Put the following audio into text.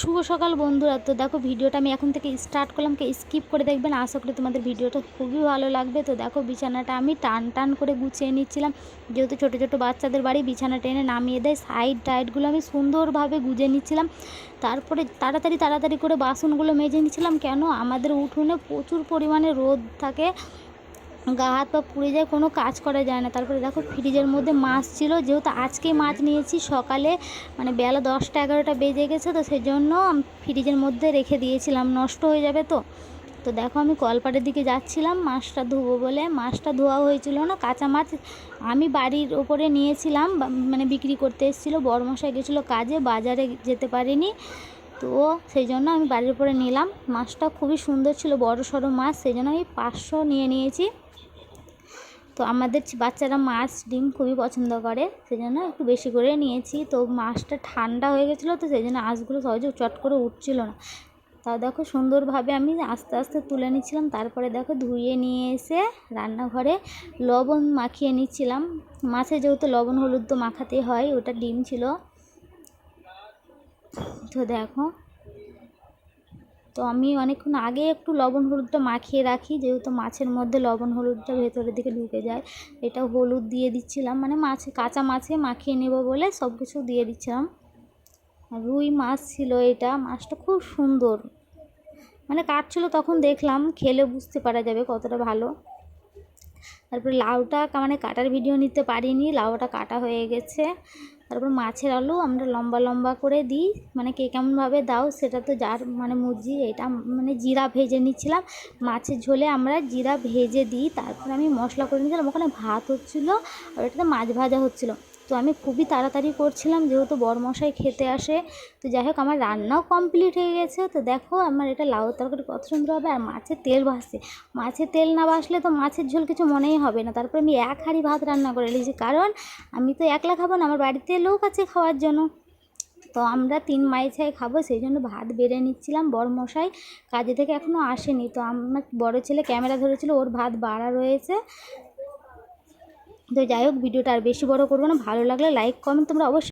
শুভ সকাল বন্ধুরা। তো দেখো, ভিডিওটা আমি এখন থেকে স্টার্ট করলাম। কে স্কিপ করে দেখবেন আশা করি তোমাদের ভিডিওটা খুবই ভালো লাগবে। তো দেখো, বিছানাটা আমি টান টান করে গুছিয়ে নিচ্ছিলাম। যেহেতু ছোটো ছোটো বাচ্চাদের বাড়ি, বিছানা টেনে নামিয়ে দেয়। সাইড টাইডগুলো আমি সুন্দরভাবে গুজে নিচ্ছিলাম। তারপরে তাড়াতাড়ি তাড়াতাড়ি করে বাসনগুলো মেজে নিচ্ছিলাম। কেন? আমাদের উঠোনে প্রচুর পরিমাণে রোদ থাকে। গা হাত পা পুড়ে যায়, কোনো কাজ করা যায় না। তারপরে দেখো ফ্রিজের মধ্যে মাছ ছিল, যেহেতু আজকেই মাছ নিয়েছি, সকালে মানে বেলা দশটা এগারোটা বেজে গেছে, তো সেই জন্য আমি ফ্রিজের মধ্যে রেখে দিয়েছিলাম, নষ্ট হয়ে যাবে তো। তো দেখো আমি কলপাটের দিকে যাচ্ছিলাম, মাছটা ধোবো বলে। মাছটা ধোয়া হয়েছিল না, কাঁচা মাছ আমি বাড়ির ওপরে নিয়েছিলাম মানে বিক্রি করতে এসেছিল, বড়মশাই গেছিল কাজে, বাজারে যেতে পারিনি। তো সেই জন্য আমি বাড়ির উপরে নিলাম। মাছটা খুবই সুন্দর ছিল বড় সড়ো মাছ সেই জন্য আমি পাঁচশো নিয়ে নিয়েছি। তো আমাদের বাচ্চারা মাছ, ডিম খুবই পছন্দ করে সেই জন্য একটু বেশি করে নিয়েছি। তো মাছটা ঠান্ডা হয়ে গেছিল তো সেই জন্য আঁশগুলো সহজে চট করে উঠছিল না। তাও দেখো সুন্দরভাবে আমি আস্তে আস্তে তুলে নিচ্ছিলাম, তারপরে দেখো ধুয়ে নিয়ে এসে রান্নাঘরে লবণ মাখিয়ে নিচ্ছিলাম। মাছে যেহেতু লবণ হলুদ তো মাখাতে হয়, ওটা ডিম ছিল। তো দেখো তো আমি অনেকক্ষণ আগে একটু লবণ হলুদটা মাখিয়ে রাখি, যেহেতু মাছের মধ্যে লবণ হলুদটা ভেতরের দিকে ঢুকে যায়। এটা হলুদ দিয়ে দিচ্ছিলাম মানে মাছে, কাঁচা মাছে মাখিয়ে নেব বলে সব কিছু দিয়ে দিচ্ছিলাম। রুই মাছ ছিল এটা, মাছটা খুব সুন্দর। মানে কাটছিল তখন দেখলাম, খেলে বুঝতে পারা যাবে কতটা ভালো। তারপরে লাউটা মানে কাটার ভিডিও নিতে পারিনি, লাউটা কাটা হয়ে গেছে। তারপর মাছের আলু আমরা লম্বা লম্বা করে দিই। মানে কে কেমনভাবে দাও সেটা তো যার মানে মুজি এটা মানে জিরা ভেজে নিচ্ছিলাম। মাছের ঝোলে আমরা জিরা ভেজে দিই, তারপর আমি মশলা করে নিয়েছিলাম। ওখানে ভাত হচ্ছিল আর ওটাতে মাছ ভাজা হচ্ছিল। তো আমি খুবই তাড়াতাড়ি করছিলাম, যেহেতু বরমশাই খেতে আসে। তো যাই হোক, আমার রান্নাও কমপ্লিট হয়ে গেছে। তো দেখো, আমার এটা লাউ তরকারি কত সুন্দর হবে, আর মাছের তেল ভাসছে মাছের তেল না ভাসলে তো মাছের ঝোল কিছু মনেই হবে না। তারপরে আমি এক হাঁড়ি ভাত রান্না করে নিয়েছি, কারণ আমি তো একলা খাব না, আমার বাড়িতে লোক আছে খাওয়ার জন্য। তো আমরা তিন মাই ছাই খাব, সেই জন্য ভাত বেড়ে নিচ্ছিলাম বড় মশাই কাজে থেকে এখনও আসেনি। তো আমার বড় ছেলে ক্যামেরা ধরেছিল, ওর ভাত বাড়া রয়েছে। তো যাই হোক, ভিডিওটা আর বেশি বড় করব না। ভালো লাগলে লাইক কমেন্ট তোমরা অবশ্যই